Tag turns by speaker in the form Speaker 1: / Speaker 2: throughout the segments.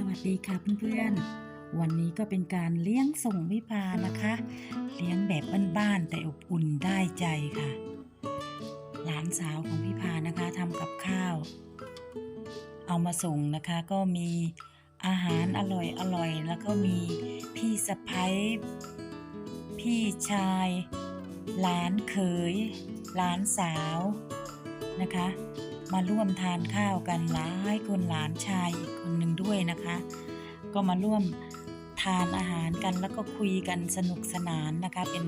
Speaker 1: สวัสดีค่ะเพื่อนๆ วันนี้ก็เป็นการเลี้ยงส่งวิพานะคะ เลี้ยงแบบบ้านๆแต่อบอุ่นได้ใจค่ะ หลานสาวของพิพานะคะทำกับข้าว เอามาส่งนะคะก็มีอาหารอร่อยอร่อยๆแล้วก็มีพี่สะพ้ยพี่ชาย หลานเขย หลานสาวนะคะ มาร่วมทานข้าวกันหลายคนหลานชายอีกคนหนึ่งด้วยนะคะ ก็มาร่วมทานอาหารกันแล้วก็คุยกันสนุกสนานนะคะ เป็น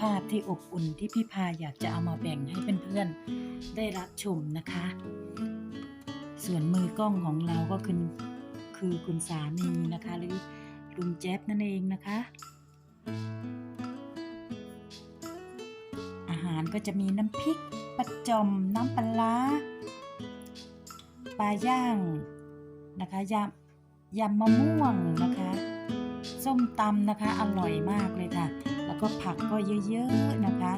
Speaker 1: ภาพที่อบอุ่นที่พี่พาอยากจะเอามาแบ่งให้เพื่อนๆได้รับชมนะคะ ส่วนมือกล้องของเราก็คือคือคุณสามีนะคะ หรือลุงแจ๊บนั่นเองนะคะ ก็จะมีน้ำพริกปลาจอมน้ำปลาร้าปลาย่างนะคะยำยำมะม่วงนะคะ ส้มตำนะคะอร่อยมากเลยค่ะ แล้วก็ผักก็เยอะๆนะคะ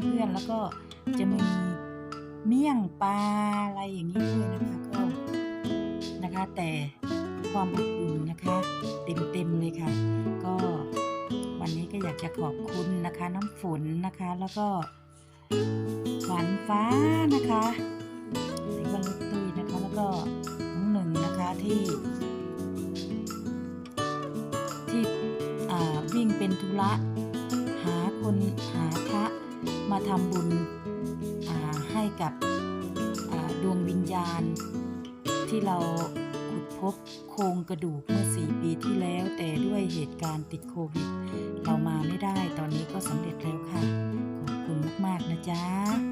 Speaker 1: เพื่อนๆแล้วก็จะมีเมี่ยงปลาอะไรอย่างนี้ด้วยนะคะก็นะคะแต่ความอบอุ่นนะคะเต็มๆเลยค่ะ ก็วันนี้ก็อยากจะขอบคุณนะคะ น้ำฝนนะคะแล้วก็ ขวัญฟ้านะคะที่วันลุกตุยนะคะ แล้วก็น้องหนึ่งนะคะที่ ที่วิ่งเป็นธุระ หาคนหาพระมาทำบุญให้กับดวงวิญญาณ ที่เราขุดพบโครงกระดูกเมื่อสี่ปีที่แล้ว แต่ด้วยเหตุการณ์ติดโควิด เรามาไม่ได้ตอนนี้ก็สำเร็จแล้ว ค่